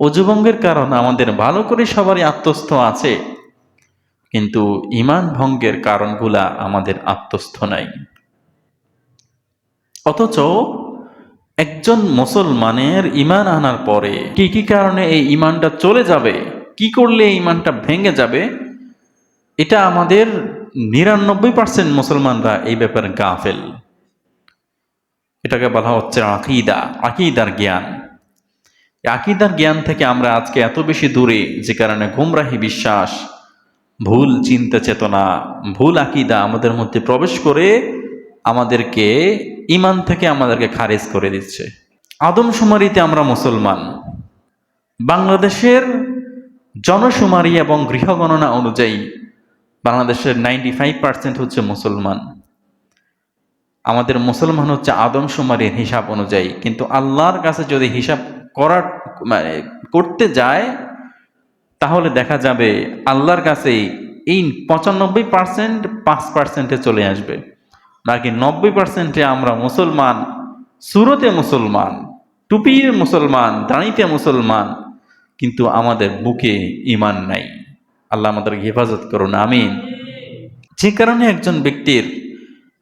অজুভঙ্গের কারণ আমাদের ভালো করে সবারই আত্মস্থ আছে, কিন্তু ইমান ভঙ্গের কারণগুলা আমাদের আত্মস্থ নাই। অথচ একজন মুসলমানের ইমান আনার পরে কি কি কারণে এই ইমানটা চলে যাবে, কি করলে এই ইমানটা ভেঙে যাবে, এটা আমাদের নিরানব্বই পার্সেন্ট মুসলমানরা এই ব্যাপারে গাফেল। এটাকে বলা হচ্ছে আকিদা, আকিদার জ্ঞান। আকিদার জ্ঞান থেকে আমরা আজকে এত বেশি দূরে, যে কারণে গুমরাহি বিশ্বাস, ভুল চিন্তা চেতনা, ভুল আকিদা আমাদের মধ্যে প্রবেশ করে আমাদেরকে ইমান থেকে আমাদেরকে খারিজ করে দিচ্ছে। আদমশুমারিতে আমরা মুসলমান। বাংলাদেশের জনশুমারি এবং গৃহগণনা অনুযায়ী, বাংলাদেশের নাইনটি ফাইভ পার্সেন্ট হচ্ছে মুসলমান। আমাদের মুসলমান হচ্ছে আদমশুমারির হিসাব অনুযায়ী, কিন্তু আল্লাহর কাছে যদি হিসাব করার মানে করতে যায়, তাহলে দেখা যাবে আল্লাহর কাছে এই পঁচানব্বই পার্সেন্ট পাঁচ পার্সেন্টে চলে আসবে। বাকি নব্বই পার্সেন্টে আমরা মুসলমান, সুরতে মুসলমান টুপির মুসলমান, দাঁড়িতে মুসলমান, কিন্তু আমাদের বুকে ইমান নাই। আল্লাহ আমাদের হেফাজত করুন, আমিন। যে কারণে একজন ব্যক্তির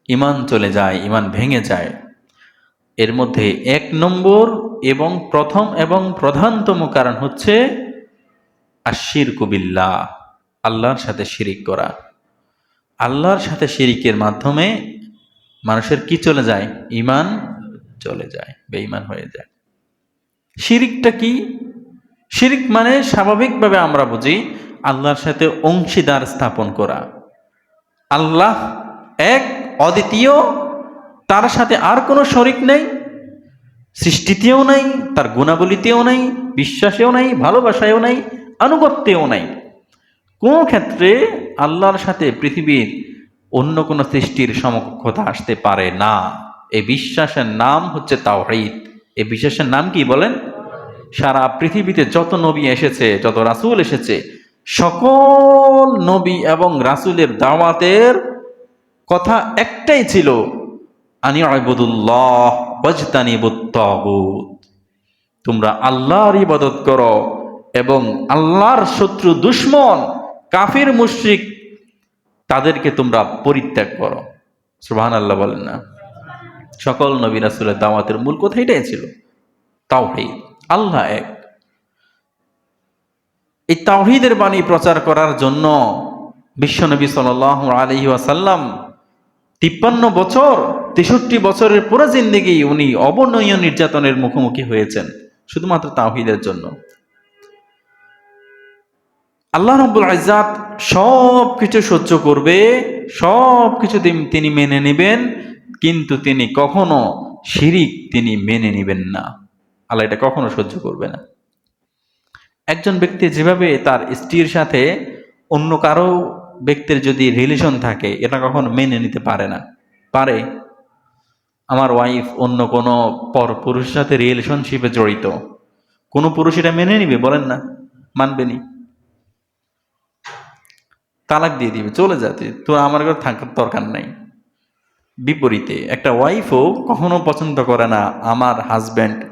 ইমান চলে যায় ইমান ভেঙে যায়। এর মধ্যে এক নম্বর এবং প্রথম এবং প্রধানতম কারণ হচ্ছে আশির কবিল্লা আল্লাহর সাথে শিরিক করা। আল্লাহর সাথে শিরিকের মাধ্যমে মানুষের কি চলে যায়? ইমান চলে যায়, বেঈমান হয়ে যায়। শিরিকটা কি? শিরিক মানে স্বাভাবিকভাবে আমরা বুঝি আল্লাহর সাথে অংশীদার স্থাপন করা। আল্লাহ এক, অদ্বিতীয়, তার সাথে আর কোনো শরিক নেই। সৃষ্টিতেও নাই, তার গুণাবলীতেও নাই, বিশ্বাসেও নাই, ভালোবাসায়ও নাই, আনুগত্যেও নাই। কোনো ক্ষেত্রে আল্লাহর সাথে পৃথিবীর অন্য কোনো সৃষ্টির সমকক্ষতা আসতে পারে না। এই বিশ্বাসের নাম হচ্ছে তাওহীদ। এই বিশ্বাসের নাম কি বলেন? সারা পৃথিবীতে যত নবী এসেছে, যত রাসুল এসেছে, সকল নবী এবং রাসূলের দাওয়াতের কথা একটাই ছিল আনি আবুদুল্লাহ তোমরা আল্লাহর ইবাদত করো এবং আল্লাহর শত্রু দুশ্মন, কাফির, মুশরিক, তাদেরকে তোমরা পরিত্যাগ করো। সুবহান আল্লাহ বলেন না। সকল নবী রাসূলের দাওয়াতের মূল কথা এটাই ছিল। তাওহীদ। আল্লাহ এক। এই তাওহীদের বাণী প্রচার করার জন্য বিশ্বনবী সাল্লাল্লাহু আলাইহি ওয়াসাল্লাম তিপ্পান্ন বছর, তেষট্টি বছরের পুরো জিন্দিগি উনি অবনয়ীয় নির্যাতনের মুখোমুখি হয়েছেন, শুধুমাত্র তাওহীদের জন্য। আল্লাহ রব্বুল আজাত সব কিছু সহ্য করবে, সব কিছু তিনি মেনে নেবেন, কিন্তু তিনি কখনো শিরিক তিনি মেনে নেবেন না। আল্লাহ এটা কখনো সহ্য করবে না। একজন ব্যক্তি যেভাবে তার স্ত্রীর সাথে অন্য কারও ব্যক্তির যদি রিলেশন থাকে, এটা কখনো মেনে নিতে পারে না। পারে। আমার ওয়াইফ অন্য কোনো পর পুরুষের সাথে রিলেশনশিপে জড়িত। কোনো পুরুষ এটা মেনে নিবে? বলেন না। মানবেনি তালাক দিয়ে দিবে। চলে যাতে তো আমার ঘরে থাকার দরকার নাই। বিপরীতে, একটা ওয়াইফও কখনো পছন্দ করে না আমার হাজব্যান্ড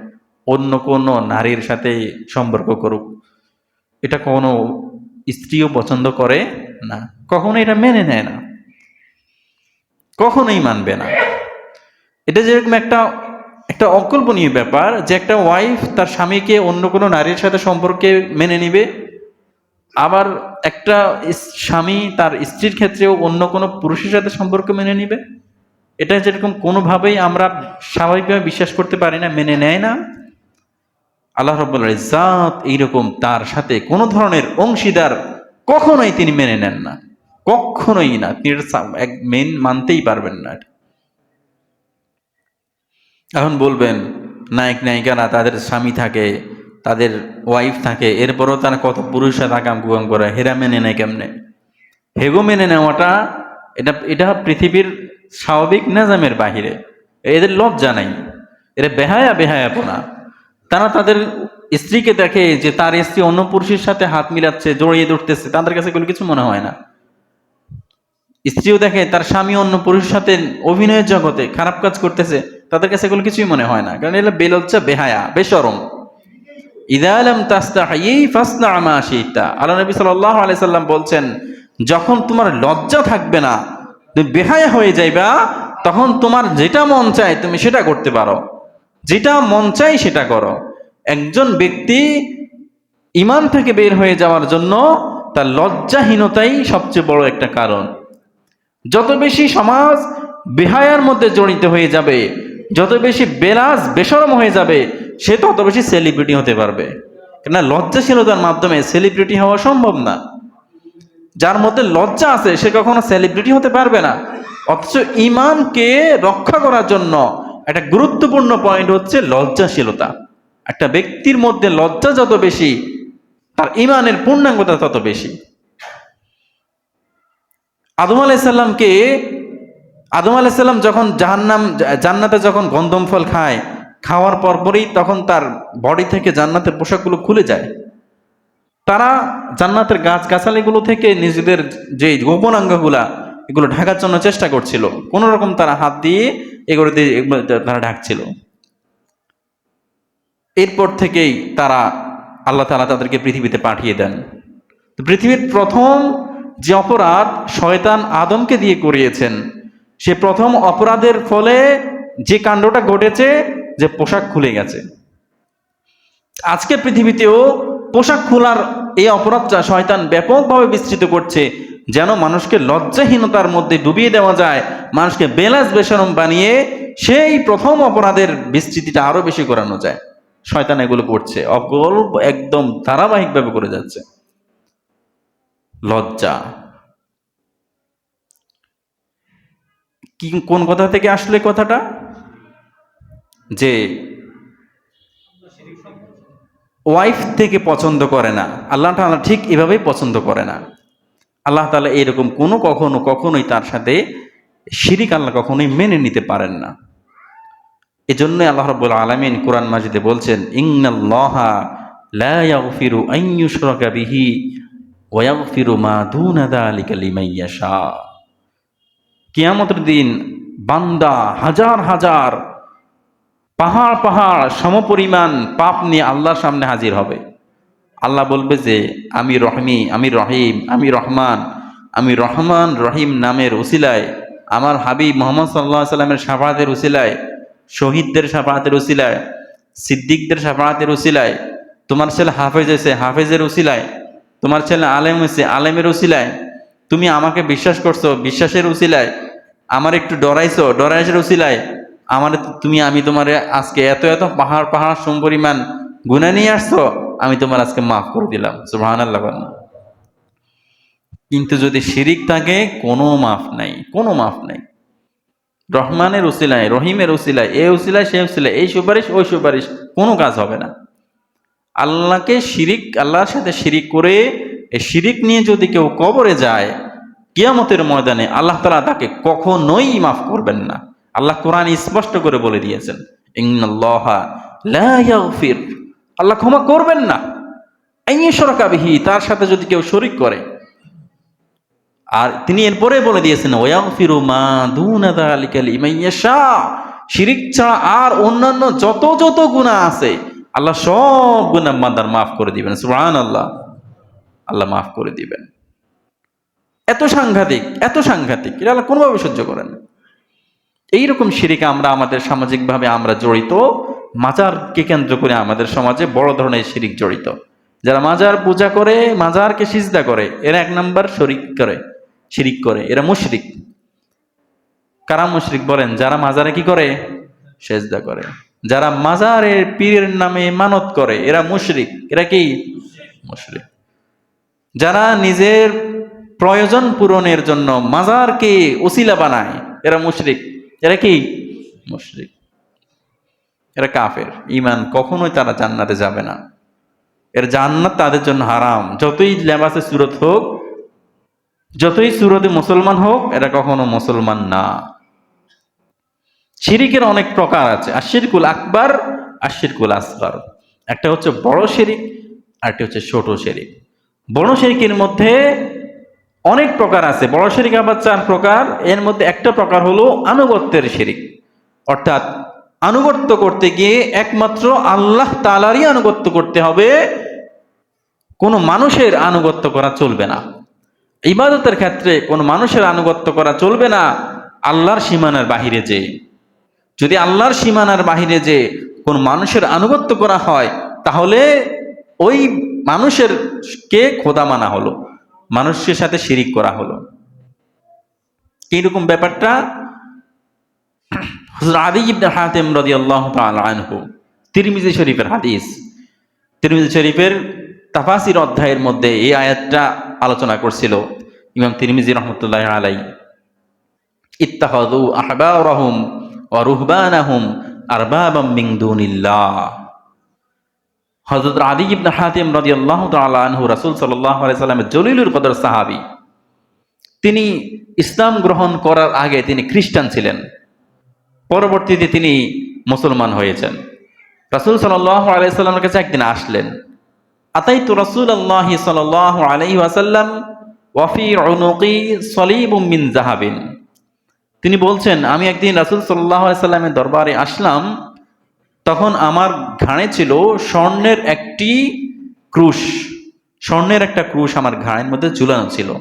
অন্য কোনো নারীর সাথে সম্পর্ক করুক। এটা কোনো স্ত্রীও পছন্দ করে না। কখনো এটা মেনে নেয় না। কখনোই মানবে না। এটা যেরকম একটা একটা অকল্পনীয় ব্যাপার যে একটা ওয়াইফ তার স্বামীকে অন্য কোনো নারীর সাথে সম্পর্কে মেনে নিবে, আবার একটা স্বামী তার স্ত্রীর ক্ষেত্রেও অন্য কোনো পুরুষের সাথে সম্পর্ক মেনে নিবে। এটা যেরকম কোনোভাবেই আমরা স্বাভাবিকভাবে বিশ্বাস করতে পারি না, মেনে নেয় না। আল্লাহ রব্বুল ইজাত এইরকম তার সাথে কোনো ধরনের অংশীদার কখনোই তিনি মেনে নেন না। কখনোই না। তিনি এক মেন মানতেই পারবেন না এখন বলবেন, নায়ক, নায়িকারা তাদের স্বামী থাকে, তাদের ওয়াইফ থাকে, এরপরও তারা কত পুরুষরা তাকাম কুকাম করে, হেরা মেনে নেয় কেমনে? হেগো মেনে নেওয়াটা এটা এটা পৃথিবীর স্বাভাবিক নাজামের বাহিরে। এদের লজ্জা নাই। এরা বেহায়া, বেহায়াপনা। তারা তাদের স্ত্রীকে দেখে যে তার স্ত্রী অন্য পুরুষের সাথে হাত মিলাচ্ছে, জড়িয়ে ধরতেছে, তাদের কাছে এগুলো কিছু মনে হয় না। স্ত্রীও দেখে তার স্বামী অন্য পুরুষের সাথে অভিনয়ের জগতে খারাপ কাজ করতেছে, তাদের কাছে এগুলো কিছুই মনে হয় না। কারণ এগুলো বেলজ্জা, বেহায়া বেসরম ইদালাম আল্লাহ নবী সাল্লাল্লাহু আলাইহি সাল্লাম বলছেন, যখন তোমার লজ্জা থাকবে না, তুমি বেহায়া হয়ে যাইবা, তখন তোমার যেটা মন চায় তুমি সেটা করতে পারো। যেটা মন চায় সেটা করো। একজন ব্যক্তি ইমান থেকে বের হয়ে যাওয়ার জন্য তার লজ্জাহীনতাই সবচেয়ে বড় একটা কারণ। যত বেশি সমাজ বেহায়ার মধ্যে জড়িত হয়ে যাবে, যত বেশি বেলাস বেসরম হয়ে যাবে, সে তত বেশি সেলিব্রিটি হতে পারবে। কেননা লজ্জাশীলতার মাধ্যমে সেলিব্রিটি হওয়া সম্ভব না। যার মধ্যে লজ্জা আছে, সে কখনো সেলিব্রিটি হতে পারবে না। অথচ ইমানকে রক্ষা করার জন্য একটা গুরুত্বপূর্ণ পয়েন্ট হচ্ছে লজ্জাশীলতা। একটা ব্যক্তির মধ্যে লজ্জা যত বেশি, তার ইমানের পূর্ণাঙ্গতা তত বেশি। আদম আলাইসাল্লামকে, আদম আলাইসাল্লাম যখন জাহান্নাম, জান্নাতে যখন গন্ধম ফল খায়, খাওয়ার পরপরই তখন তার বডি থেকে জান্নাতের পোশাকগুলো খুলে যায়। তারা জান্নাতের গাছ গাছালিগুলো থেকে নিজেদের যে গোপনাঙ্গগুলা, এগুলো ঢাকার জন্য চেষ্টা করছিল। কোন রকম তারা হাত দিয়ে এগুলো দিয়ে তারা ঢাকছিল। এরপর থেকেই তারা আল্লাহ তালা তাদেরকে পৃথিবীতে পাঠিয়ে দেন। পৃথিবীর প্রথম যে অপরাধ শয়তান আদমকে দিয়ে করিয়েছেন, সে প্রথম অপরাধের ফলে যে কাণ্ডটা ঘটেছে যে পোশাক খুলে গেছে। আজকে পৃথিবীতেও পোশাক খোলার এই অপরাধটা শয়তান ব্যাপকভাবে বিস্তৃত করছে, যেন মানুষকে লজ্জাহীনতার মধ্যে ডুবিয়ে দেওয়া যায়, মানুষকে বেলাস বেসরম বানিয়ে সেই প্রথম অপরাধের বিস্তৃতিটা আরও বেশি করানো যায়। শয়তান এগুলো করছে। অগল একদম ধারাবাহিকভাবে করে যাচ্ছে। লজ্জা। কি, কোন কথা থেকে আসলে কথাটা? যে ওয়াইফ থেকে পছন্দ করে না। আল্লাহ তাআলা ঠিক এভাবেই পছন্দ করে না। আল্লাহ তাআলা এরকম কোনো কখনো কখনোই তার সাথে শিরিক আল্লাহ কখনোই মেনে নিতে পারেন না। এজন্য আল্লাহ রাব্বুল আলামিন কোরআন মাজিদে বলছেন ইয়াশা। কিয়ামতের দিন বান্দা হাজার হাজার পাহাড় পাহাড় সমপরিমাণ পাপ নিয়ে আল্লাহর সামনে হাজির হবে। আল্লাহ বলবে যে, আমি রহমি, আমি রহিম, আমি রহমান আমি রহমান রহিম নামের উসিলায়, আমার হাবিব মোহাম্মদ সাল্লাহ সাল্লামের সাফাতের উসিলায় শহীদদের সাফাতের উসিলায়, সিদ্দিকদের সাফাতের উসিলায়, তোমার ছেলে হাফেজ হয়েছে, হাফেজের উসিলায়, তোমার ছেলে আলেম হয়েছে, আলেমের উসিলায়, তুমি আমাকে বিশ্বাস করছ, বিশ্বাসের উসিলায়, আমার একটু ডরাইছো ডরাইসের উসিলায়, আমার তুমি, আমি তোমার আজকে এত এত পাহাড় পাহাড় সমপরিমাণ গুণা নিয়ে আসছো, আমি তোমার আজকে মাফ করে দিলাম সুবহান আল্লাহ কিন্তু যদি শিরিক থাকে, কোনো মাফ নাই, কোনো মাফ নাই। রহমানের উসিলায়, রহিমের উসিলায়, এ উসিলায়, সে উসিলায়, এই সুপারিশ, ওই সুপারিশ, কোনো কাজ হবে না। আল্লাহকে শিরিক, আল্লাহর সাথে শিরিক করে, এই শিরিক নিয়ে যদি কেউ কবরে যায়, কিয়ামতের ময়দানে আল্লাহ তালা তাকে কখনোই মাফ করবেন না। আল্লাহ কোরআন স্পষ্ট করে বলে দিয়েছেন আল্লাহ ক্ষমা করবেন না। বিহি, তার সাথে যদি কেউ শরিক করে আর তিনি এরপরে বলে দিয়েছেন, ওয়াগফিরু মা দুনা যালিকা লিমান ইয়াশা। শিরিক ছাড়া আর অন্যান্য যত যত গুনাহ আছে, আল্লাহ সব গুনাহ মাদার মাফ করে দিবেন। সুবহানাল্লাহ। আল্লাহ আল্লাহ মাফ করে দিবেন। এত সাংঘাতিক এত সাংঘাতিক, এটা আল্লাহ কোনোভাবে সহ্য করেন এইরকম শিরিকে আমরা আমাদের সামাজিকভাবে আমরা জড়িত, মাজারকে কেন্দ্র করে আমাদের সমাজে বড় ধরনের শিরিক জড়িত। যারা মাজার পূজা করে, মাজারকে সিজদা করে, এরা এক নাম্বার শরিক করে। শিরিক করে, এরা মুশরিক। কারা মুশরিক বলেন? যারা মাজারে কি করে? সেজদা করে। যারা মাজারের পীরের নামে মানত করে, এরা মুশরিক। এরা কি? মুশরিক। যারা নিজের প্রয়োজন পূরণের জন্য মাজারকে ওসিলা বানায়, এরা মুশরিক। এরা কি? মুশরিক। এরা কাফের। ইমান কখনোই তারা জান্নাতে যাবে না। এর জান্নাত তাদের জন্য হারাম। যতই লেবাসে সুরত হোক যতই সুরতে মুসলমান হোক, এরা কখনো মুসলমান না। শিরিকের অনেক প্রকার আছে। আশিরকুল আকবার আশিরকুল আসগর। একটা হচ্ছে বড় শিরিক, আর একটা হচ্ছে ছোট শিরিক। বড় শিরিকের মধ্যে অনেক প্রকার আছে। বড় শিরিক আবার চার প্রকার। এর মধ্যে একটা প্রকার হলো আনুগত্যের শিরিক। অর্থাৎ আনুগত্য করতে গিয়ে একমাত্র আল্লাহ তালারই আনুগত্য করতে হবে। কোনো মানুষের আনুগত্য করা চলবে না। ইবাদতের ক্ষেত্রে কোনো মানুষের আনুগত্য করা চলবে না, আল্লাহর সীমানার বাহিরে যে। যদি আল্লাহর সীমানার বাহিরে যে কোন মানুষের আনুগত্য করা হয়, তাহলে ওই মানুষের কে খোদা মানা হলো? মানুষের সাথে শিরিক করা হলো। কীরকম ব্যাপারটা? হুজুর আদি ইবনে হাতেম তাআলা আনহু, তিরমিজি শরীফের হাদিস। তিরমিজি শরীফের তাফাসির অধ্যায়ের মধ্যে এই আয়াতটা আলোচনা করছিল। ইমাম তিরমিজি রহমতুল্লাহ আলাই ইত্তাহাদু আহবারহুম ওয়া রুহবানাহুম আরবাবাম মিন দুনিল্লাহ। হযরত আদি ইবনে হাতিম রাদিয়াল্লাহু তাআলা আনহু রাসূল সাল্লাল্লাহু আলাইহি সাল্লামের জলিলুল কদর সাহাবী। তিনি ইসলাম গ্রহণ করার আগে তিনি খ্রিস্টান ছিলেন। পরবর্তীতে তিনি মুসলমান হয়েছেন। রাসূল সাল্লাল্লাহু আলাইহি সাল্লামের কাছে একদিন আসলেন। আতাইতু রাসূলুল্লাহ সাল্লাল্লাহু আলাইহি ওয়াসাল্লাম ওয়া ফি উনুকি সলিবুম মিন যাহাবিন। তিনি বলছেন, আমি একদিন রাসুল সাল্লাল্লাহু সাল্লামের দরবারে আসলাম, তখন আমার ঘাড়ে ছিল স্বর্ণের একটি ক্রুশ। স্বর্ণের একটা ক্রুশ আমার ঘাড়ের মধ্যে ঝুলানো ছিল।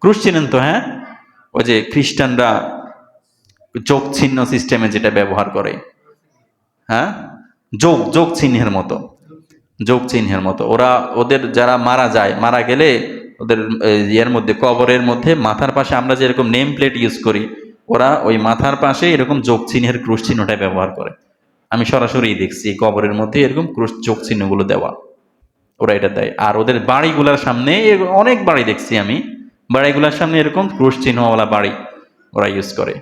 ক্রুশ চিনেন তো হ্যাঁ? ওই যে খ্রিস্টানরা যোগ চিহ্ন সিস্টেমে যেটা ব্যবহার করে। হ্যাঁ? যোগ যোগ চিহ্নের মতো। যোগ চিহ্নের মতো। ওরা, ওদের যারা মারা যায়, মারা গেলে ওদের ইয়ের মধ্যে, কবরের মধ্যে, মাথার পাশে আমরা যেরকম নেম প্লেট ইউজ করি, ওরা ওই মাথার পাশে এরকম যোগ চিহ্নের ক্রুশ চিহ্নটা ব্যবহার করে। আমি সরাসরি দেখছি, কবরের মধ্যে এরকম ক্রুশ যোগ চিহ্নগুলো দেওয়া। ওরা এটা দেয়। আর ওদের বাড়িগুলার সামনে অনেক বাড়ি দেখছি আমি, বাড়িগুলার সামনে এরকম ক্রুশ চিহ্নওয়ালা বাড়ি ওরা ইউজ করে।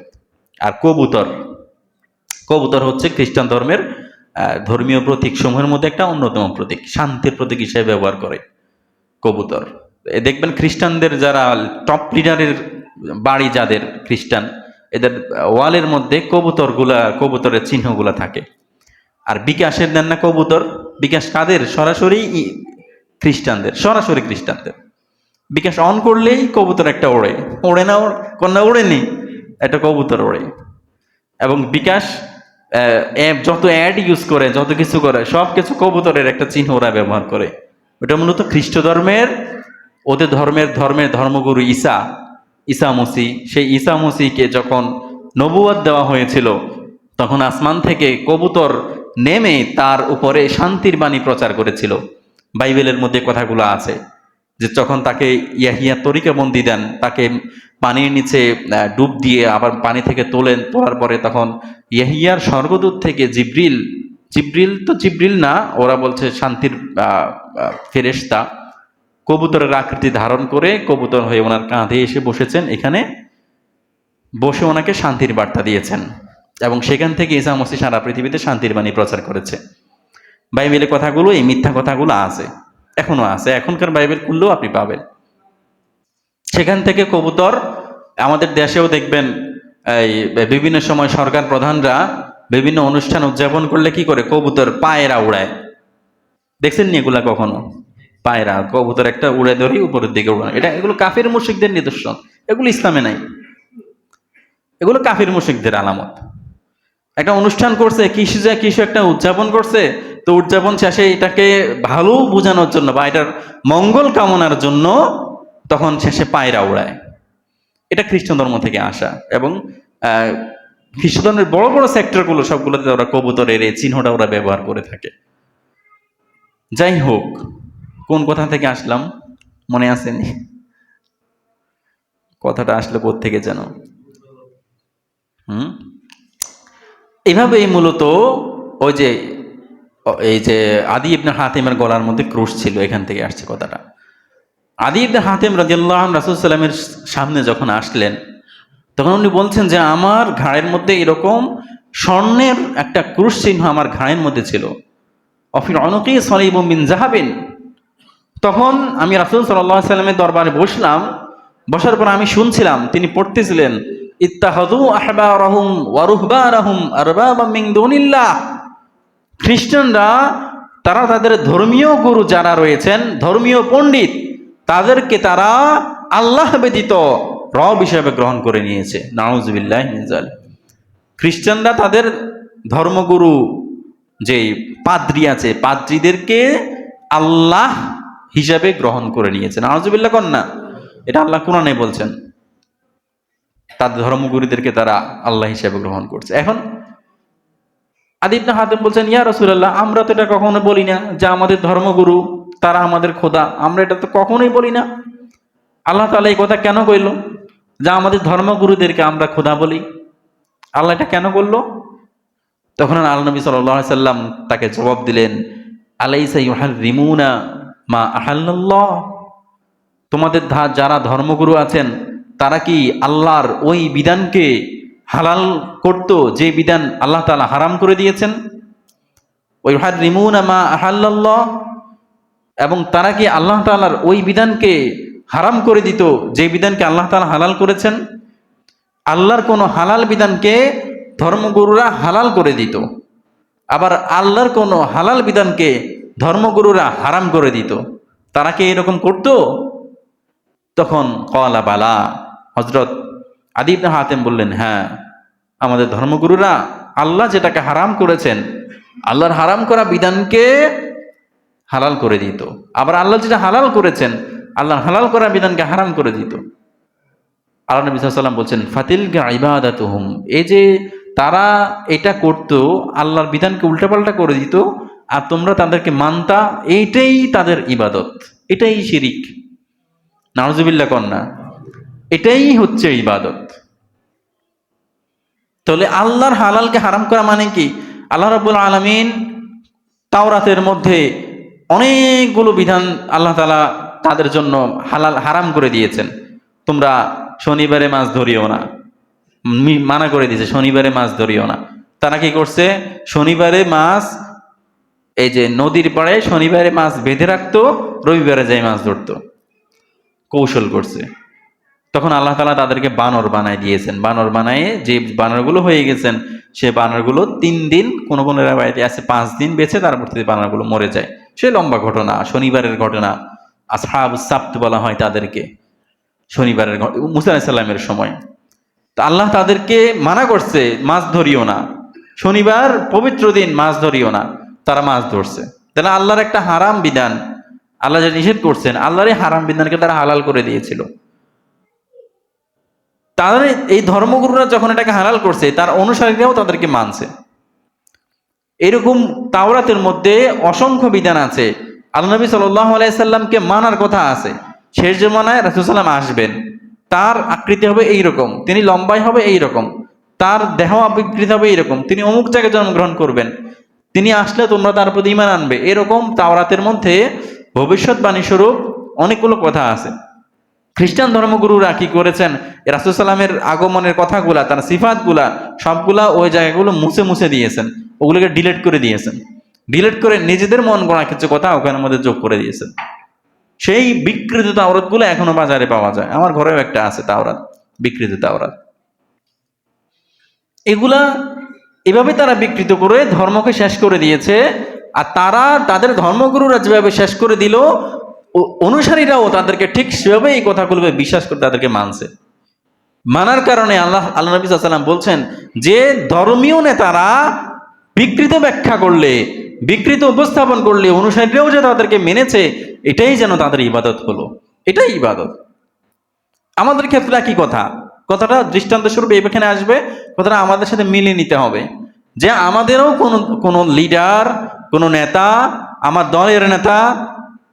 আর কবুতর কবুতর হচ্ছে খ্রিস্টান ধর্মের ধর্মীয় প্রতীক সমূহের মধ্যে একটা অন্যতম প্রতীক, শান্তির প্রতীক হিসেবে ব্যবহার করে কবুতর। দেখবেন খ্রিস্টানদের যারা টপ লিডারের বাড়ি যাদের খ্রিস্টান, এদের ওয়ালের মধ্যে কবুতরগুলা, কবুতরের চিহ্নগুলা থাকে। আর বিকাশের দেন না কবুতর? বিকাশ কাদের? সরাসরি খ্রিস্টানদের সরাসরি খ্রিস্টানদের। বিকাশ অন করলেই কবুতর একটা ওড়ে। ওড়ে না, কন্যা ওড়েনি একটা কবুতর ওড়ে। এবং বিকাশ যত অ্যাড ইউজ করে, যত কিছু করে সব কিছু কবুতরের একটা চিহ্ন ওরা ব্যবহার করে। ওটা মূলত খ্রিস্ট ধর্মের ওদের ধর্মের ধর্মের ধর্মগুরু ঈসা ঈসা মসি। সেই ঈসা মসিকে যখন নবুয়াদ দেওয়া হয়েছিল, তখন আসমান থেকে কবুতর নেমে তার উপরে শান্তির বাণী প্রচার করেছিল। বাইবেলের মধ্যে কথাগুলো আছে যে যখন তাকে ইয়াহিয়া তরিকা বন্দি দেন, তাকে পানির নিচে ডুব দিয়ে আবার পানি থেকে তোলেন, তোলার পরে তখন ইয়াহিয়ার স্বর্গদূত থেকে জিব্রিল জিব্রিল তো জিব্রিল না, ওরা বলছে শান্তির ফেরেস্তা কবুতরের আকৃতি ধারণ করে কবুতর হয়ে ওনার কাঁধে এসে বসেছেন। এখানে বসে ওনাকে শান্তির বার্তা দিয়েছেন এবং সেখান থেকে ইসা মসি সারা পৃথিবীতে শান্তির বাণী প্রচার করেছে। বাইবেলের কথাগুলো, এই মিথ্যা কথাগুলো আছে, এখনও আছে। এখনকার বাইবেল খুললেও আপনি পাবেন। সেখান থেকে কবুতর আমাদের দেশেও দেখবেন, এই বিভিন্ন সময় সরকার প্রধানরা বিভিন্ন অনুষ্ঠান উদযাপন করলে কি করে কবুতর পায়েরা উড়ায়। দেখছেন নি এগুলা কখনো? পায়রা, কবুতর একটা উড়ে ধরি উপরের দিকে উড়ানো এটা এগুলো কাফির মুশিকদের নিদর্শন এগুলো ইসলামে নাই। এগুলো কাফির মুশিকদের আলামত। একটা অনুষ্ঠান করছে কিছু যা কিছু একটা উদযাপন করছে, তো উদযাপন শেষে এটাকে ভালো বোঝানোর জন্য বা এটার মঙ্গল কামনার জন্য তখন শেষে পায়রা উড়ায়। এটা খ্রিস্টান ধর্ম থেকে আসা এবং খ্রিস্ট ধর্মের বড় বড় সেক্টরগুলো সবগুলোতে ওরা কবুতরের এই চিহ্নটা ওরা ব্যবহার করে থাকে। যাই হোক কোন কথা থেকে আসলাম? মনে আসেনি কথাটা আসলে থেকে যেন? হুম? এভাবেই মূলত ওই যে, এই যে আদি ইবনে হাতিমের গলার মধ্যে ক্রুশ ছিল, এখান থেকে আসছে কথাটা। আদি ইবনে হাতিম রাজিয়াল্লাহ রাসুল সাল্লামের সামনে যখন আসলেন, তখন উনি বলছেন যে, আমার ঘাড়ের মধ্যে এরকম স্বর্ণের একটা ক্রুশ চিহ্ন আমার ঘাড়ের মধ্যে ছিল। অফির অনকি সলিব মিন জাহাবিন। তখন আমি রাসুল সাল্লাহ সাল্লামের দরবারে বসলাম। বসার পর আমি শুনছিলাম, তিনি পড়তেছিলেন ইত্তাহাদু আহবারহুম ওয়ারুহবারহুম আরবাবা মিন দুনিল্লাহ। খ্রিস্টানরা, তারা তাদের ধর্মীয় গুরু যারা রয়েছেন, ধর্মীয় পণ্ডিত, তাদেরকে তারা আল্লাহ ব্যতীত রব হিসেবে গ্রহণ করে নিয়েছে। নাউজুবিল্লাহ খ্রিস্টানরা তাদের ধর্মগুরু যে পাদ্রি আছে, পাদ্রীদেরকে আল্লাহ হিসাবে গ্রহণ করে নিয়েছেন। আজবিল্লা কন্যা, এটা আল্লাহ কোরআনে বলছেন। তাদের ধর্মগুরুদেরকে তারা আল্লাহ হিসাবে গ্রহণ করছে। এখন আদিত্য হাতেম বলছেন, ইয়া রসুল্লাহ আমরা তো এটা কখনো বলি না যে আমাদের ধর্মগুরু, তারা আমাদের খোদা, আমরা এটা তো কখনোই বলি না। আল্লাহ তালা এই কথা কেন কইল? যা আমাদের ধর্মগুরুদেরকে আমরা খোদা বলি। আল্লাহ এটা কেন করল? তখন আল্লাহ নবী সাল্লাম তাকে জবাব দিলেন, আলাইসা ইউহাল রিমুনা মা আহাল্লাহ তোমাদের যারা ধর্মগুরু আছেন, তারা কি আল্লাহর ওই বিধানকে হালাল করত, যে বিধান আল্লাহ তালা হারাম করে দিয়েছেন? ওই হার রিমুনা মা আহাল্লাহ এবং তারা কি আল্লাহ তালার ওই বিধানকে হারাম করে দিত, যে বিধানকে আল্লাহ তালা হালাল করেছেন? আল্লাহর কোনো হালাল বিধানকে ধর্মগুরুরা হালাল করে দিত। আবার আল্লাহর কোনো হালাল বিধানকে ধর্মগুরুরা হারাম করে দিত। তারা কি এরকম করত? তখন কলা বালা। হজরত আদিব হাতেম বললেন হ্যাঁ আমাদের ধর্মগুরুরা আল্লাহ যেটাকে হারাম করেছেন, আল্লাহর হারাম করা বিধানকে হালাল করে দিত। আবার আল্লাহ যেটা হালাল করেছেন আল্লাহ হালাল করা বিধানকে হারাম করে দিত। আল্লাহ নবী সাল্লাম বলছেন, ফাতিল ইবাদাত হুম এই যে তারা এটা করত, আল্লাহর বিধানকে উল্টাপাল্টা করে দিত আর তোমরা তাদেরকে মানতা, এইটাই তাদের ইবাদত, এটাই শিরিক। নারজুবিল্লা কন্যা, এটাই হচ্ছে ইবাদত। তাহলে আল্লাহর হালালকে হারাম করা মানে কি? আল্লাহ রাবুল আলমিন তাওরাতের মধ্যে অনেকগুলো বিধান আল্লাহ তালা তাদের জন্য হালাল, হারাম করে দিয়েছেন। তোমরা শনিবারে মাছ ধরিও না। মানা করে দিয়েছে, শনিবারে মাছ ধরিও না। তারা কি করছে? শনিবারে মাছ এই যে নদীর পাড়ে শনিবারে মাছ বেঁধে রাখতো, রবিবারে যাই মাছ ধরতো। কৌশল করছে। তখন আল্লাহ তালা তাদেরকে বানর বানায় দিয়েছেন। বানর বানায় যে বানরগুলো হয়ে গেছেন, সে বানরগুলো তিন দিন, কোনো কোনো বাড়িতে আছে, পাঁচ দিন বেঁচে তারপর থেকে বানরগুলো মরে যায়। সে লম্বা ঘটনা, শনিবারের ঘটনা, আসহাব সাপ্ত বলা হয় তাদেরকে শনিবারের মুসা সময়। তা আল্লাহ তাদেরকে মানা করছে, মাছ ধরিও না। শনিবার পবিত্র দিন মাছ ধরিও না। তারা মাছ ধরছে। তাহলে আল্লাহর একটা হারাম বিধান, আল্লাহ যে নিষেধ করছেন, আল্লাহর হারাম বিধানকে তারা হালাল করে দিয়েছিল। তাদের এই ধর্মগুরুরা যখন এটাকে হালাল করছে, তার অনুসারীরাও তাদেরকে মানছে। এরকম তাওরাতের মধ্যে অসংখ্য বিধান আছে। আল্লাহ নবী আলাইসাল্লামকে মানার কথা আছে। শেষ জমানায় রাসুসাল্লাম আসবেন। তার আকৃতি হবে এই রকম তিনি লম্বাই হবে এই রকম তার দেহ বিকৃতি হবে এইরকম। তিনি অমুক জায়গায় জন্মগ্রহণ করবেন। তিনি আসলে তোমরা তার প্রতি ইমান আনবে। এরকম তাওরাতের মধ্যে ভবিষ্যৎবাণী স্বরূপ অনেকগুলো কথা আছে। খ্রিস্টান ধর্মগুরুরা কি করেছেন? রাসুসাল্লামের আগমনের কথাগুলা, তার সিফাতগুলা, সবগুলা ওই জায়গাগুলো মুছে মুছে দিয়েছেন। ওগুলোকে ডিলেট করে দিয়েছেন। ডিলেট করে নিজেদের মন গড়া কিছু কথা ওখানের মধ্যে যোগ করে দিয়েছেন। সেই বিকৃত তাওরাতগুলো এখনও বাজারে পাওয়া যায়। আমার ঘরেও একটা আছে তাওরাত, বিকৃত তাওরাত। এগুলা এভাবে তারা বিকৃত করে ধর্মকে শেষ করে দিয়েছে। আর তারা তাদের ধর্মগুরুরা যেভাবে শেষ করে দিল অনুসারীরাও তাদেরকে ঠিক সেভাবে এই কথাগুলো বিশ্বাস করে তাদেরকে মানছে। মানার কারণে আল্লাহ আল্লাহ নবী সাল্লাম বলছেন যে ধর্মীয় নেতারা বিকৃত ব্যাখ্যা করলে, বিকৃত উপস্থাপন করলে অনুসারীরাও যে তাদেরকে মেনেছে, এটাই যেন তাদের ইবাদত হলো। এটাই ইবাদত। আমাদের ক্ষেত্রে একই কথা। কথাটা দৃষ্টান্ত স্বরূপ এখানে আসবে, কথাটা আমাদের সাথে মিলিয়ে নিতে হবে। যে আমাদেরও কোনো কোনো লিডার কোনো নেতা, আমার দলের নেতা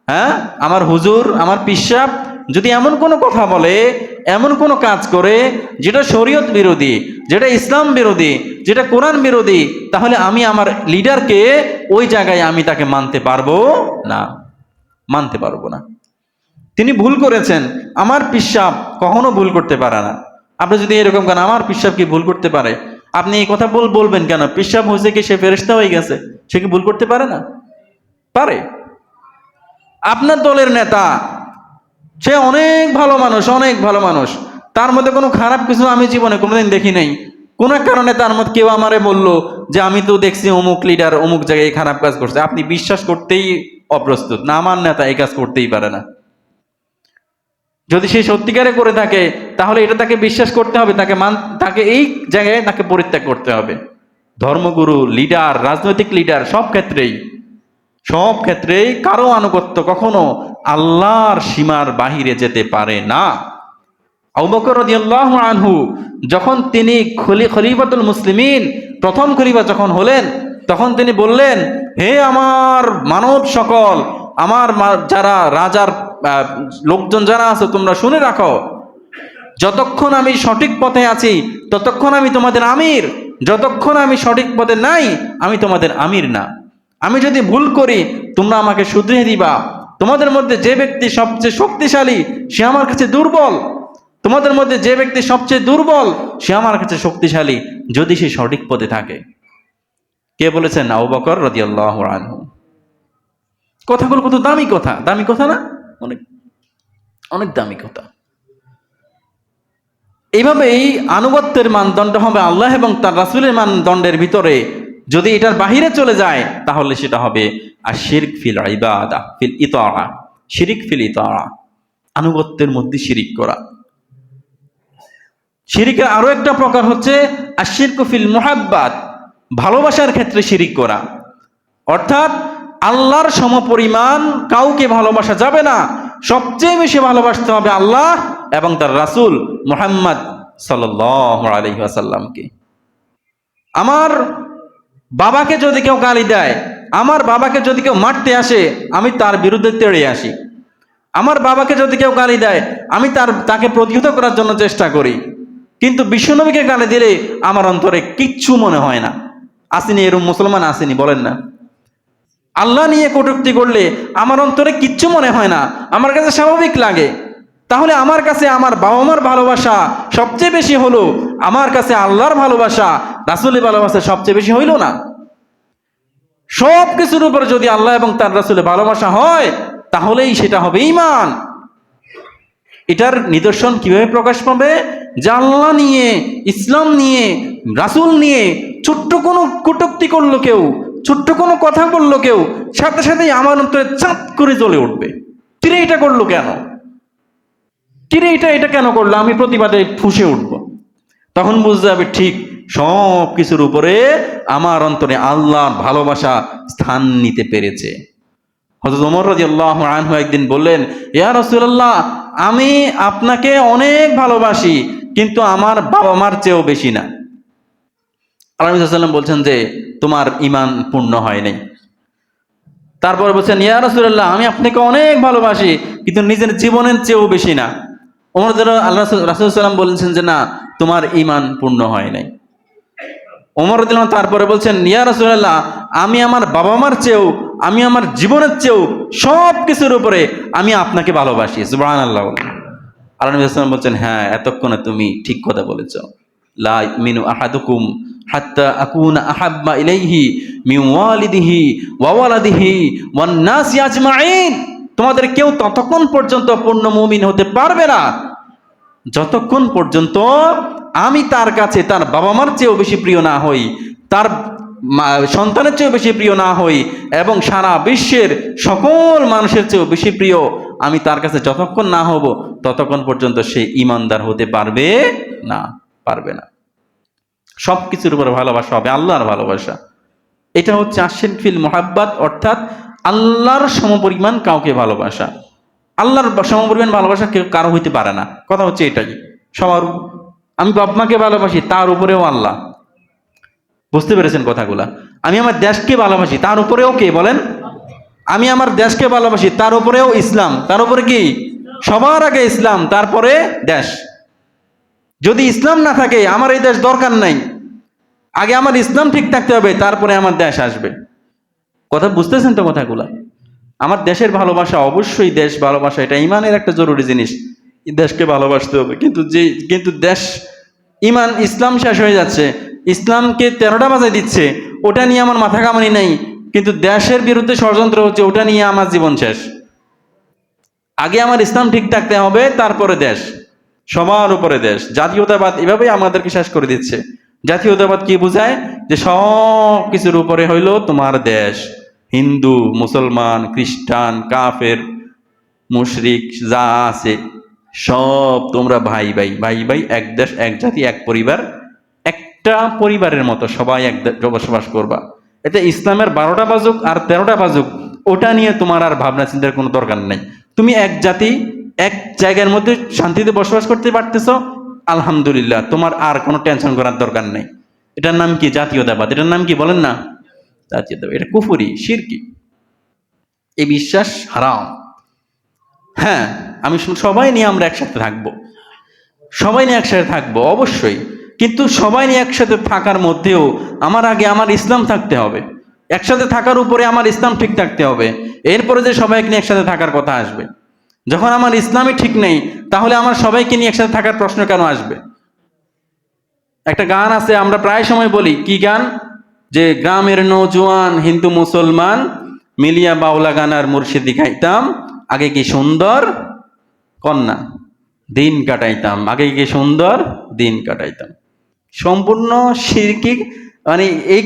হ্যাঁ আমার হুজুর, আমার পিসাব, যদি এমন কোনো কথা বলে, এমন কোনো কাজ করে, যেটা শরীয়ত বিরোধী, যেটা ইসলাম বিরোধী, যেটা কোরআন বিরোধী, তাহলে আমি আমার লিডারকে ওই জায়গায় আমি তাকে মানতে পারব না। মানতে পারব না। তিনি ভুল করেছেন। আমার পিসাব কখনো ভুল করতে পারে না। আপনি যদি এরকম কেন? আমার পিসাব কি ভুল করতে পারে? আপনি এই কথা বল বলবেন কেন? পিসাব হয়েছে কি সে ফেরেস্তা হয়ে গেছে? সে কি ভুল করতে পারে না? পারে। আপনার দলের নেতা, সে অনেক ভালো মানুষ, অনেক ভালো মানুষ। তার মধ্যে কোনো খারাপ কিছু আমি জীবনে কোনোদিন দেখি নাই। কোন এক কারণে তার মধ্যে কেউ আমারে বলল যে, আমি তো দেখছি অমুক লিডার অমুক জায়গায় খারাপ কাজ করছে। আপনি বিশ্বাস করতেই অপ্রস্তুত। না, আমার নেতা এই কাজ করতেই পারে না। যদি সে সত্যিকারে করে থাকে, তাহলে এটা তাকে বিশ্বাস করতে হবে, তাকে মান, তাকে এই জায়গায় তাকে পরিত্যাগ করতে হবে। ধর্মগুরু লিডার রাজনৈতিক লিডার সব ক্ষেত্রেই সব ক্ষেত্রেই কারও আনুগত্য কখনো আল্লাহর সীমার বাহিরে যেতে পারে না। আনহু যখন তিনি খলি, খলিফাতুল মুসলিমিন, প্রথম খলিফা যখন হলেন, তখন তিনি বললেন, হে আমার মানব সকল, আমার যারা রাজার লোকজন যারা আছে, তোমরা শুনে রাখো। যতক্ষণ আমি সঠিক পথে আছি, ততক্ষণ আমি তোমাদের আমির। যতক্ষণ আমি সঠিক পথে নাই, আমি তোমাদের আমির না। আমি যদি ভুল করি, তোমরা আমাকে শুধরে দিবা। তোমাদের মধ্যে যে ব্যক্তি সবচেয়ে শক্তিশালী, সে আমার কাছে দুর্বল। তোমাদের মধ্যে যে ব্যক্তি সবচেয়ে দুর্বল, সে আমার কাছে শক্তিশালী, যদি সে সঠিক পথে থাকে। কে বলেছেন? আবু বকর রাদিয়াল্লাহু কথাগুলো কত দামি কথা। দামি কথা না? অনেক অনেক দামি কথা। এইভাবেই আনুগত্যের মানদণ্ড হবে আল্লাহ এবং তার রাসুলের মানদণ্ডের ভিতরে। যদি এটার বাহিরে চলে যায়, তাহলে সেটা হবে আর শিরক ফিল ইবাদা, ফিল ইতারা শিরিক ফিল ইতারা আনুগত্যের মধ্যে শিরিক করা। শিরিকের আরও একটা প্রকার হচ্ছে আশিরক ফিল মুহাব্বাত, ভালোবাসার ক্ষেত্রে শিরিক করা। অর্থাৎ আল্লাহর সমপরিমাণ কাউকে ভালোবাসা যাবে না। সবচেয়ে বেশি ভালোবাসতে হবে আল্লাহ এবং তার রাসূল মুহাম্মদ ওয়াসাল্লামকে। আমার বাবাকে যদি কেউ গালি দেয়, আমার বাবাকে যদি কেউ মারতে আসে, আমি তার বিরুদ্ধে তেড়ে আসি। আমার বাবাকে যদি কেউ গালি দেয়, আমি তার, তাকে প্রতিহত করার জন্য চেষ্টা করি। কিন্তু বিশ্বনবীকে গালি দিলে আমার অন্তরে কিচ্ছু মনে হয় না। আসেনি এরম মুসলমান আসেনি, বলেন না। আল্লাহ নিয়ে কটূক্তি করলে আমার অন্তরে কিচ্ছু মনে হয় না, আমার কাছে স্বাভাবিক লাগে। তাহলে আমার কাছে আমার বাবা মার ভালোবাসা সবচেয়ে বেশি হলো, আমার কাছে আল্লাহর ভালোবাসা, রাসুলের ভালোবাসা সবচেয়ে বেশি হইল না। সব কিছুর উপরে যদি আল্লাহ এবং তার রাসুলের ভালোবাসা হয়, তাহলেই সেটা হবে ইমান এটার নিদর্শন কীভাবে প্রকাশ পাবে? যে আল্লাহ নিয়ে, ইসলাম নিয়ে, রাসূল নিয়ে ছোট্ট কোনো কটুক্তি করল কেউ ছোট্ট কোনো কথা বলল কেউ, সাথে সাথেই আমার অন্তরে চাঁদ করে জ্বলে উঠবে। কিরে এটা করল কেন? কিরে এটা এটা কেন করল? আমি প্রতিবাদে ফুসে উঠব। তখন বুঝতে হবে ঠিক সব কিছুর উপরে আমার অন্তরে আল্লাহর ভালোবাসা স্থান নিতে পেরেছে। হজরত ওমর রাদিয়াল্লাহু আনহু একদিন বললেন, ইয়া রাসূলুল্লাহ, আমি আপনাকে অনেক ভালোবাসি, কিন্তু আমার বাবা মার চেয়েও বেশি না। আলাইহি সাল্লাম বলছেন যে, তোমার ইমান পূর্ণ হয় নাই। তারপরে বলছেন, ইয়া রাসূলুল্লাহ, আমি আপনাকে অনেক ভালোবাসি, কিন্তু নিজের জীবনের চেয়েও বেশি না। ওমর যেন আল্লাহ রাসূল সাল্লাম বলেছেন যে, না, তোমার ইমান পূর্ণ হয় নাই। ওমর তারপরে বলছেন, ইয়া রাসূলুল্লাহ, আমি আমার বাবা মার চেয়েও, আমি আমার জীবনের চেয়েও সব কিছুর উপরে আমি আপনাকে ভালোবাসি। সুবহানাল্লাহ আল্লাহ সাল্লাল্লাহু বলছেন হ্যাঁ এতক্ষণে তুমি ঠিক কথা বলেছ। লা মিনু আহাদুকুম হাত্তা আকুনা আহাব্বা ইলাইহি মিন ওয়ালিদিহি ওয়া ওয়ালাদিহি ওয়ান নাসি তোমাদের কেউ ততক্ষণ পর্যন্ত পূর্ণ মুমিন হতে পারবে না। যতক্ষণ পর্যন্ত আমি তার কাছে তার বাবা মার চেয়েও বেশি প্রিয় না হই, তার সন্তানের চেয়েও বেশি প্রিয় না হই এবং সারা বিশ্বের সকল মানুষের চেয়েও বেশি প্রিয়, আমি তার কাছে যতক্ষণ না হব ততক্ষণ পর্যন্ত সে ইমানদার হতে পারবে না পারবে না। সব কিছুর উপরে ভালোবাসা হবে, আল্লাহর ভালোবাসা। এটা হচ্ছে আশেন ফিল মোহাব্বাত, অর্থাৎ আল্লাহর সমপরিমাণ কাউকে ভালোবাসা। আল্লাহর সমপরিমাণ ভালোবাসা কেউ কারও হইতে পারে না। কথা হচ্ছে এটাই। সবার আমি বাপমাকে ভালোবাসি, তার উপরেও আল্লাহ। বুঝতে পেরেছেন কথাগুলা? আমি আমার দেশকে ভালোবাসি, তার উপরেও কে বলেন? আমি আমার দেশকে ভালোবাসি, তার উপরেও ইসলাম। তার উপরে কি? সবার আগে ইসলাম, তারপরে দেশ। যদি ইসলাম না থাকে, আমার এই দেশ দরকার নাই। আগে আমার ইসলাম ঠিক থাকতে হবে, তারপরে আমার দেশ আসবে। কথা বুঝতেছেন তো কথাগুলা? আমার দেশের ভালোবাসা অবশ্যই দেশ ভালোবাসা, এটা ইমানের একটা জরুরি জিনিস। দেশকে ভালোবাসতে হবে, কিন্তু যে, কিন্তু দেশ, ইমান ইসলাম শেষ হয়ে যাচ্ছে। ইসলামকে তেরোটা বাজায় দিচ্ছে, ওটা নিয়ে আমার মাথা কামানি নাই। কিন্তু দেশের বিরুদ্ধে ষড়যন্ত্র হচ্ছে, ওটা নিয়ে আমার জীবন শেষ। আগে আমার ইসলাম ঠিক থাকতে হবে, তারপরে দেশ। সবার উপরে দেশ। জাতীয়তাবাদ এভাবেই আমাদেরকে শেষ করে দিচ্ছে। জাতীয়তাবাদ কি বোঝায়? যে সব কিছুর উপরে হইল তোমার দেশ। হিন্দু, মুসলমান, খ্রিস্টান, কাফের, মুশরিক, যা আছে, সব তোমরা ভাই ভাই। ভাই ভাই, এক দেশ, এক জাতি, এক পরিবার। একটা পরিবারের মতো সবাই এক বসবাস করবা। এতে ইসলামের বারোটা বাজুক আর তেরোটা বাজুক, ওটা নিয়ে তোমার আর ভাবনা চিন্তার কোনো দরকার নেই। তুমি এক জাতি এক জায়গার মধ্যে শান্তিতে বসবাস করতে পারতেছ? আলহামদুলিল্লাহ, তোমার আর কোনো টেনশন করার দরকার নেই। এটার নাম কি? জাতীয়তাবাদ। এটার নাম কি বলেন না? জাতীয়তাবাদ। এটা কুফুরি শিরকি এই বিশ্বাস হারাম। হ্যাঁ আমি সবাই নিয়ে আমরা একসাথে থাকব। সবাই নিয়ে একসাথে থাকব, অবশ্যই। কিন্তু সবাই নিয়ে একসাথে থাকার মধ্যেও আমার আগে আমার ইসলাম থাকতে হবে। একসাথে থাকার উপরে আমার ইসলাম ঠিক থাকতে হবে। এরপরে যে সবাইকে নিয়ে একসাথে থাকার কথা আসবে। যখন আমার ইসলামই ঠিক নেই, তাহলে আমার সবাইকে নিয়ে একসাথে থাকার প্রশ্ন কেন আসবে? একটা গান আছে, আমরা প্রায় সময় বলি, কি গান? যে গ্রামের নৌজোয়ান, হিন্দু মুসলমান, মিলিয়া বাউলা গান আর মুর্শিদি গাইতাম, আগে কি সুন্দর? কন্যা, দিন কাটাইতাম, আগে কি সুন্দর? দিন কাটাইতাম। সম্পূর্ণ শিরকি মানে এই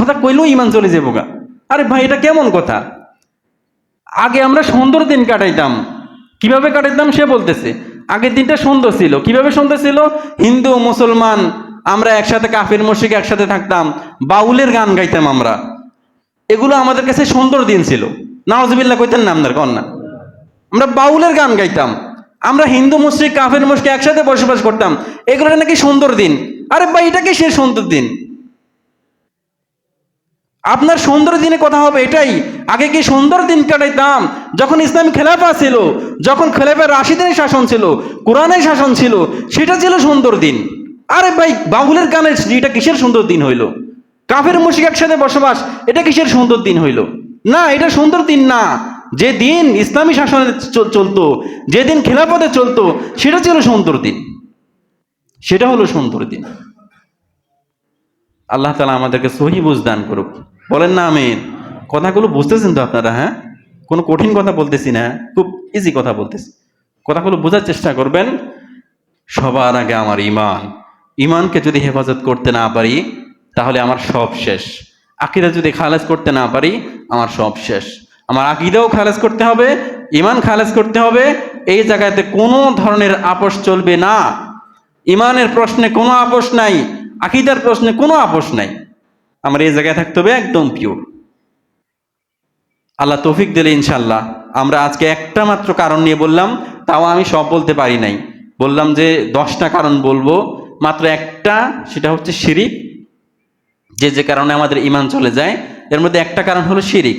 কথা কইলেও ইমান চলে যাব গা। আরে ভাই, এটা কেমন কথা? আগে আমরা সুন্দর দিন কাটাইতাম। কীভাবে কাটাইতাম সে বলতেছে? আগের দিনটা সুন্দর ছিল। কীভাবে সুন্দর ছিল? হিন্দু, মুসলমান, আমরা একসাথে কাফের মসজিদ একসাথে থাকতাম, বাউলের গান গাইতাম আমরা। এগুলো আমাদের কাছে সুন্দর দিন ছিল। নওয়াজবিল্লা কইতেন না আপনার কন্যা? আমরা বাউলের গান গাইতাম। আমরা হিন্দু মুসলিম কাফের মুসলিম একসাথে বসবাস করতাম। এগুলো নাকি সুন্দর দিন। আরে ভাই, এটা কি সে সুন্দর দিন? আপনার সুন্দর দিনে কথা হবে এটাই। আগে কি সুন্দর দিন কাটাইতাম যখন ইসলাম খেলাফা ছিল, যখন খেলাফা রাশিদের শাসন ছিল, কোরআনের শাসন ছিল, সেটা ছিল সুন্দর দিন। আরে ভাই বাউলের গানের এটা কিসের সুন্দর দিন হইল? কাফের মুশিক একসাথে বসবাস, এটা কিসের সুন্দর দিন হইল? না, এটা সুন্দর দিন না। যে দিন ইসলামী শাসনে চল- চলতো, যে দিন খেলাফতে চলতো, সেটা ছিল সুন্দর দিন। সেটা হলো সুন্দর দিন। আল্লাহ তালা আমাদেরকে সহি বুঝ দান করুক। বলেন না আমি কথাগুলো বুঝতেছেন তো আপনারা হ্যাঁ? কোনো কঠিন কথা বলতেছি না, খুব ইজি কথা বলতেছি। কথাগুলো বোঝার চেষ্টা করবেন, সবার আগে আমার ইমান ইমানকে যদি হেফাজত করতে না পারি, তাহলে আমার সব শেষ। আকিদা যদি খালেজ করতে না পারি, আমার সব শেষ। আমার আকিদাও খালেজ করতে হবে ইমান খালেজ করতে হবে। এই জায়গাতে কোনো ধরনের আপোষ চলবে না। ইমানের প্রশ্নে কোনো আপোষ নাই। আকিদার প্রশ্নে কোনো আপোষ নাই। আমার এই জায়গায় থাকতে হবে একদম পিওর আল্লাহ তৌফিক দিলে ইনশাল্লাহ আমরা আজকে একটা মাত্র কারণ নিয়ে বললাম, তাও আমি সব বলতে পারি নাই। বললাম যে দশটা কারণ বলব। মাত্র একটা, সেটা হচ্ছে শিরিক। যে যে কারণে আমাদের ইমান চলে যায়, এর মধ্যে একটা কারণ হলো শিরিক।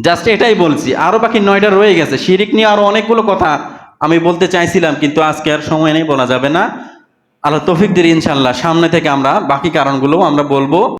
জাস্ট এটাই বলছি, আরও বাকি নয়টা রয়ে গেছে। শিরিক নিয়ে আরও অনেকগুলো কথা আমি বলতে চাইছিলাম, কিন্তু আজকে আর সময় নেই, বলা যাবে না। আল্লাহ তৌফিক দিয়ে ইনশাল্লাহ সামনে থেকে আমরা বাকি কারণগুলো আমরা বলব।